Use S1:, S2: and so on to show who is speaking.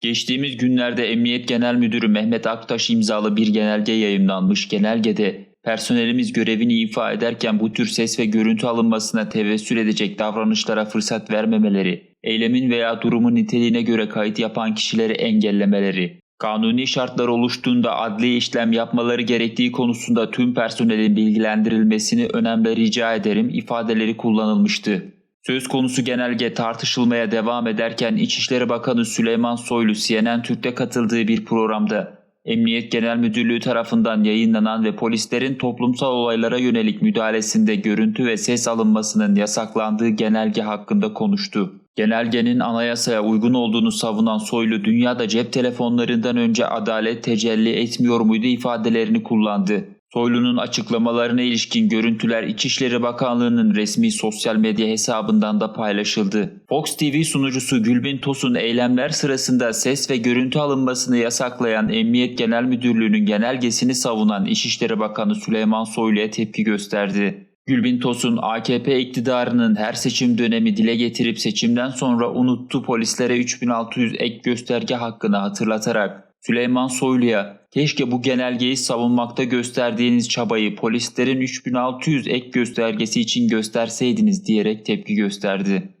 S1: Geçtiğimiz günlerde Emniyet Genel Müdürü Mehmet Aktaş imzalı bir genelge yayımlanmış. Genelgede personelimiz görevini ifa ederken bu tür ses ve görüntü alınmasına tevessül edecek davranışlara fırsat vermemeleri, eylemin veya durumun niteliğine göre kayıt yapan kişileri engellemeleri, kanuni şartlar oluştuğunda adli işlem yapmaları gerektiği konusunda tüm personelin bilgilendirilmesini önemli rica ederim ifadeleri kullanılmıştı. Söz konusu genelge tartışılmaya devam ederken İçişleri Bakanı Süleyman Soylu CNN Türk'te katıldığı bir programda Emniyet Genel Müdürlüğü tarafından yayınlanan ve polislerin toplumsal olaylara yönelik müdahalesinde görüntü ve ses alınmasının yasaklandığı genelge hakkında konuştu. Genelgenin anayasaya uygun olduğunu savunan Soylu dünyada cep telefonlarından önce adalet tecelli etmiyor muydu ifadelerini kullandı. Soylu'nun açıklamalarına ilişkin görüntüler İçişleri Bakanlığı'nın resmi sosyal medya hesabından da paylaşıldı. Fox TV sunucusu Gülbin Tosun eylemler sırasında ses ve görüntü alınmasını yasaklayan Emniyet Genel Müdürlüğü'nün genelgesini savunan İçişleri Bakanı Süleyman Soylu'ya tepki gösterdi. Gülbin Tosun AKP iktidarının her seçim dönemi dile getirip seçimden sonra unuttu polislere 3600 ek gösterge hakkını hatırlatarak Süleyman Soylu'ya keşke bu genelgeyi savunmakta gösterdiğiniz çabayı polislerin 3600 ek göstergesi için gösterseydiniz diyerek tepki gösterdi.